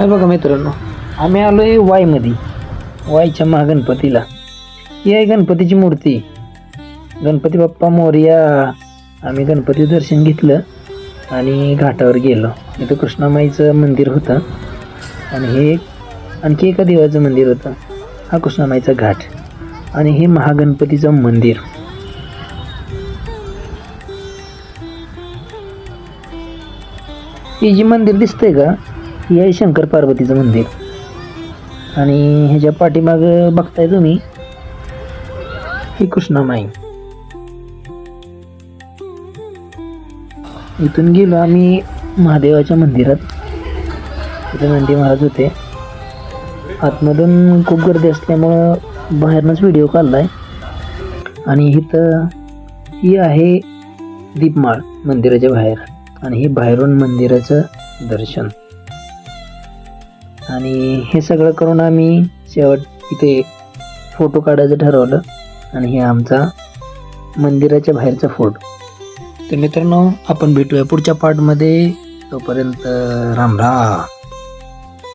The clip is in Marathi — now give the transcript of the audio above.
हे बघा मित्रांनो आम्ही आलो आहे वाईमध्ये. वायच्या महागणपतीला ही आहे गणपतीची मूर्ती. गणपती बाप्पा मोर्या आम्ही गणपती दर्शन घेतलं आणि घाटावर गेलो. इथं कृष्णामाईचं मंदिर होतं. आणि हे आणखी एका देवाचं मंदिर होतं. हा कृष्णामाईचा घाट. आणि हे महागणपतीचं मंदिर. हे जी मंदिर दिसतंय का हे आहे शंकर पार्वतीचं मंदिर. आणि ह्याच्या पाठीमाग बघताय तुम्ही ही कृष्णामाई. इथून गेलो आम्ही महादेवाच्या मंदिरात. तिथे नंदी महाराज होते. आतमधून खूप गर्दी असल्यामुळं बाहेरनंच व्हिडिओ काढलाय. आणि इथं ही आहे दीपमाळ मंदिराच्या बाहेर. आणि हे बाहेरून मंदिराचं दर्शन. आणि हे सगळं करून आम्ही शेवट इथे फोटो काढायचं ठरवलं. आणि हे आमचा मंदिराच्या बाहेरचा फोटो. तर मित्रांनो आपण भेटूया पुढच्या पार्टमध्ये तोपर्यंत राम राम.